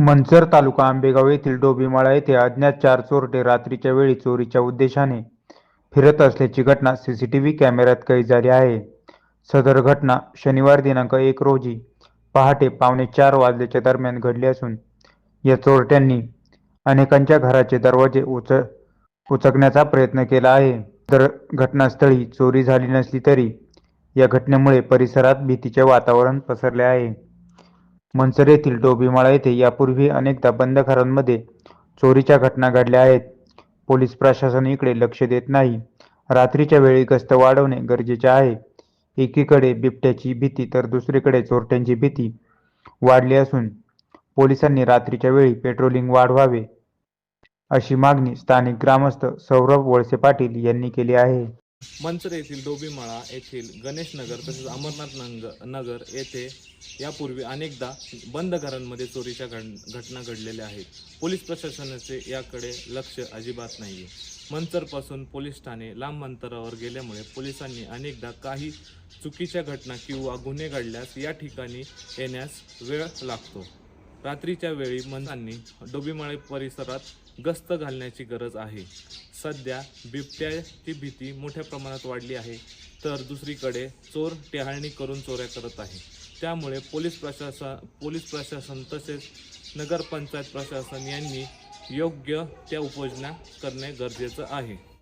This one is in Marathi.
मंचर तालुका आंबेगाव येथील डोबीमाळा येथे अज्ञात चार चोरटे रात्रीच्या वेळी चोरीच्या उद्देशाने फिरत असल्याची घटना सीसीटीव्ही कॅमेऱ्यात कैद झाली आहे. सदर घटना शनिवार दिनांक एक रोजी पहाटे पावणे चार वाजल्याच्या दरम्यान घडली असून या चोरट्यांनी अनेकांच्या घराचे दरवाजे उच उचकण्याचा प्रयत्न केला आहे. तर घटनास्थळी चोरी झाली नसली तरी या घटनेमुळे परिसरात भीतीचे वातावरण पसरले आहे. मंचर येथील डोबीमाळा येथे यापूर्वी अनेकदा बंद घरांमध्ये चोरीच्या घटना घडल्या आहेत. पोलीस प्रशासन इकडे लक्ष देत नाही. रात्रीच्या वेळी गस्त वाढवणे गरजेचे आहे. एकीकडे बिबट्याची भीती तर दुसरीकडे चोरट्यांची भीती वाढली असून पोलिसांनी रात्रीच्या वेळी पेट्रोलिंग वाढवावे अशी मागणी स्थानिक ग्रामस्थ सौरभ वळसे पाटील यांनी केली आहे. मंचर येथील डोबीमाळा येथील गणेश नगर तसेच अमरनाथ नंग नगर येथे यापूर्वी अनेकदा बंद घरांमध्ये चोरीच्या घड घटना घडलेल्या आहेत. पोलीस प्रशासनाचे याकडे लक्ष अजिबात नाही मंचरपासून पोलीस ठाणे लांब अंतरावर गेल्यामुळे पोलिसांनी अनेकदा काही चुकीच्या घटना किंवा गुन्हे घडल्यास या ठिकाणी येण्यास वेळ लागतो. रात्रीच्या वेळी मंचांनी डोबीमाळे परिसरात गस्त घालण्याची गरज आहे. सध्या बिबट्याची भीती मोठ्या प्रमाणात वाढली आहे तर दुसरीकडे चोर टेहाळणी करून चोऱ्या करत आहे. त्यामुळे पोलीस प्रशासन पोलीस प्रशासन तसेच नगरपंचायत प्रशासन यांनी योग्य त्या उपाययोजना करणे गरजेचं आहे.